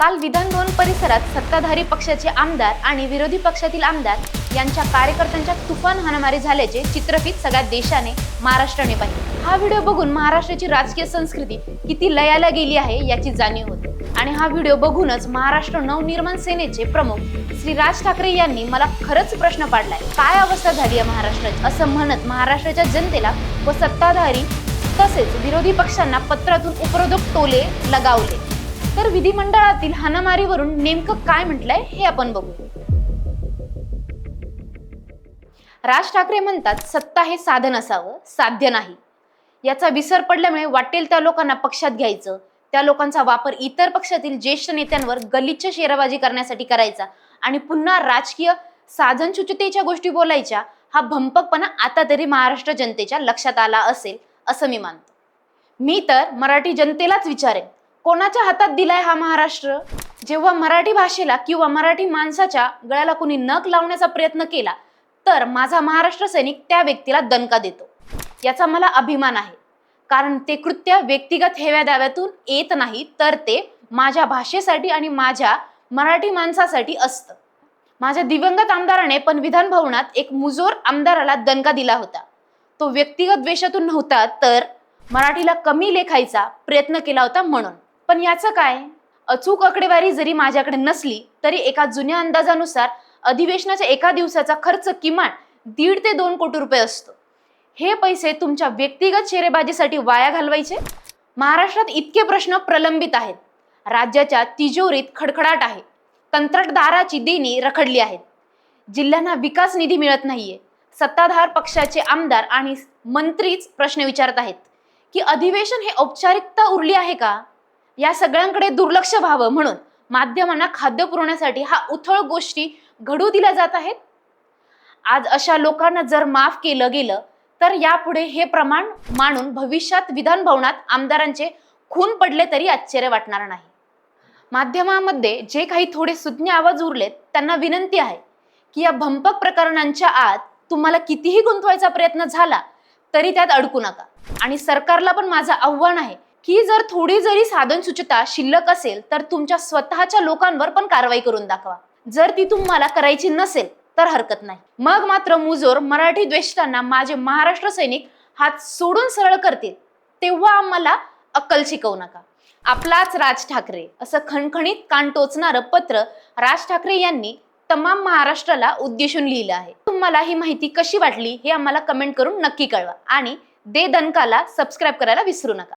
काल विधानभवन परिसरात सत्ताधारी पक्षाचे आमदार आणि विरोधी पक्षातील आमदार यांच्या कार्यकर्त्यांच्या तुफान हाणामारी झाल्याचे चित्रफित सगळ्या देशाने महाराष्ट्राने पाहिले. हा व्हिडिओ बघून महाराष्ट्राची राजकीय संस्कृती किती लयाला गेली आहे याची जाणीव होते. आणि हा व्हिडिओ बघूनच महाराष्ट्र नवनिर्माण सेनेचे प्रमुख श्री राज ठाकरे यांनी मला खरंच प्रश्न पाडलाय काय अवस्था झाली आहे महाराष्ट्राची? असं म्हणत महाराष्ट्राच्या जनतेला व सत्ताधारी तसेच विरोधी पक्षांना पत्रातून उपरोधक टोले लगावले. तर विधिमंडळातील हाणामारीवरून नेमकं काय म्हटलंय हे आपण बघू. राज ठाकरे म्हणतात सत्ता हे साधन असावं साध्य नाही. याचा विसर पडल्यामुळे वाटेल त्या लोकांना पक्षात घ्यायचं. त्या लोकांचा वापर इतर पक्षातील ज्येष्ठ नेत्यांवर गलिच्छ शेराबाजी करण्यासाठी करायचा आणि पुन्हा राजकीय साधनसुचितेच्या गोष्टी बोलायच्या हा भंपकपणा आता तरी महाराष्ट्र जनतेच्या लक्षात आला असेल असं मी मानतो. मी तर मराठी जनतेलाच विचारेन. कोणाच्या हातात दिलाय हा महाराष्ट्र? जेव्हा मराठी भाषेला किंवा मराठी माणसाच्या गळ्याला कोणी नख लावण्याचा प्रयत्न केला तर माझा महाराष्ट्र सैनिक त्या व्यक्तीला दणका देतो. याचा मला अभिमान आहे. कारण ते कृत्य व्यक्तिगत हेव्या दाव्यातून येत नाही तर ते माझ्या भाषेसाठी आणि माझ्या मराठी माणसासाठी असतं. माझ्या दिवंगत आमदाराने पण विधान भवनात एक मुजोर आमदाराला दणका दिला होता. तो व्यक्तिगत द्वेषातून नव्हता तर मराठीला कमी लेखायचा प्रयत्न केला होता म्हणून. पण याचं काय? अचूक आकडेवारी जरी माझ्याकडे नसली तरी एका जुन्या अंदाजानुसार अधिवेशनाच्या एका दिवसाचा खर्च किमान दीड ते दोन कोटी रुपये असतो. हे पैसे तुमच्या व्यक्तिगत शेरेबाजीसाठी वाया घालवायचे? महाराष्ट्रात इतके प्रश्न प्रलंबित आहेत. राज्याच्या तिजोरीत खडखडाट आहे. कंत्राटदाराची देणी रखडली आहेत. जिल्ह्यांना विकास निधी मिळत नाहीये. सत्ताधार पक्षाचे आमदार आणि मंत्रीच प्रश्न विचारत आहेत. की अधिवेशन हे औपचारिकता उरली आहे का? या सगळ्यांकडे दुर्लक्ष व्हावं म्हणून माध्यमांना खाद्य पुरवण्यासाठी हा उथळ गोष्टी घडू दिल्या जात आहेत. आज अशा लोकांना जर माफ केलं गेलं तर यापुढे हे प्रमाण मानून भविष्यात विधान भवनात आमदारांचे खून पडले तरी आश्चर्य वाटणार नाही. माध्यमामध्ये जे काही थोडे सुज्ञ आवाज उरलेत त्यांना विनंती आहे की या भंपक प्रकरणांच्या आत तुम्हाला कितीही गुंतवायचा प्रयत्न झाला तरी त्यात अडकू नका. आणि सरकारला पण माझं आव्हान आहे की जर थोडी जरी साधन सुचिता शिल्लक असेल तर तुमच्या स्वतःच्या लोकांवर पण कारवाई करून दाखवा. जर ती तुम्हाला करायची नसेल तर हरकत नाही. मग मात्र मुजोर मराठी द्वेषांना माझे महाराष्ट्र सैनिक हात सोडून सरळ करतील तेव्हा आम्हाला अक्कल शिकवू नका. आपलाच राज ठाकरे असं खणखणीत कान टोचणारं पत्र राज ठाकरे यांनी तमाम महाराष्ट्राला उद्देशून लिहिलं आहे. तुम्हाला ही माहिती कशी वाटली हे आम्हाला कमेंट करून नक्की कळवा. आणि दे दणकाला सबस्क्राईब करायला विसरू नका.